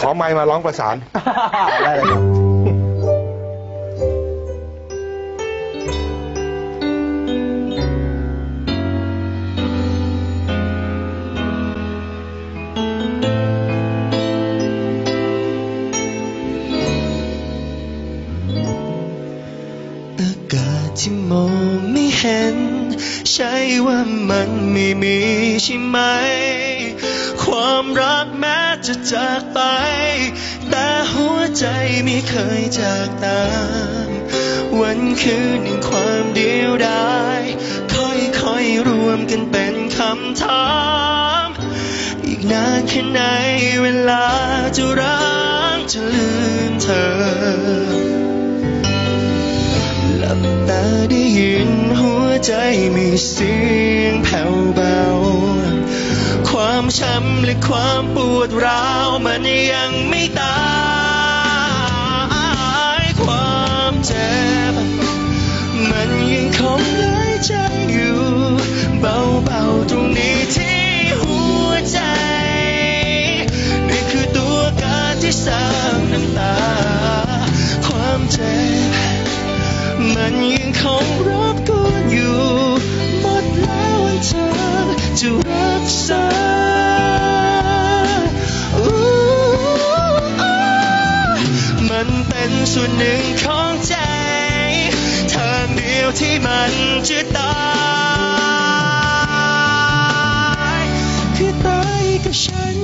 ขอไมค์มาร้องประสาน ได้เลยครับที่มองไม่เห็น ใช่ว่ามันไม่มีใช่ไหม ความรักแม้จะจากไป แต่หัวใจไม่เคยจากตาม วันคืนหนึ่งความเดียวดายค่อยๆรวมกันเป็นคำถาม อีกนานแค่ไหนเวลาจะรักจะลืมเธอ หลับตาได้ยินหัวใจมีเสียงแผ่วเบา ความช้ำและความปวดร้าวมันยังไม่ตายความเจ็บมันยังคงหายใจอยู่ เบาๆตรงนี้ที่หัวใจ นี่คือตัวการที่สร้างน้ำตา ความเจ็บมันยังคงรบกวนอยู่ หมดแล้ววันเธอจะรั ส่วนหนึ่งของใจ ทางเดียวที่มันจะตายคือตายกับฉัน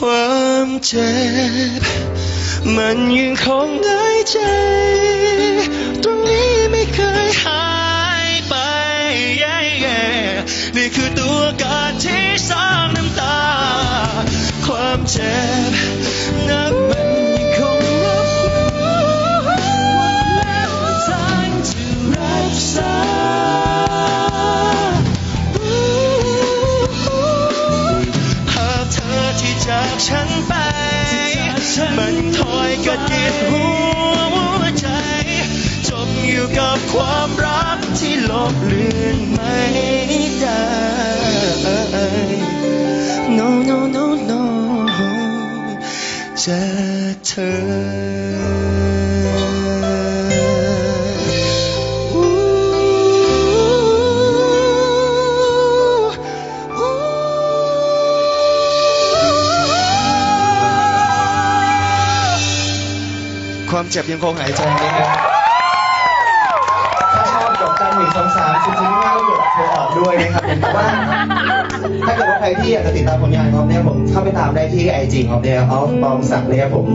ความเจ็บ มันยังคงหายใจ กัดกินหัวใจ จมอยู่กับความรักที่ลบเลือนไม่ได้ no no no no จะเธอ เจ็บยังคงหายใจนะครับถ้าชอบกดกันหนึ่งสองสามสิบสี่ห้ากดโทรออกด้วยนะครับผมแต่ว่า ถ้าเกิดว่าใครที่อยากจะติดตามผลงานของเนี่ยผมเข้าไปตามได้ที่ไอจีของเนี่ยออฟบองสักดิ์เลยครับผม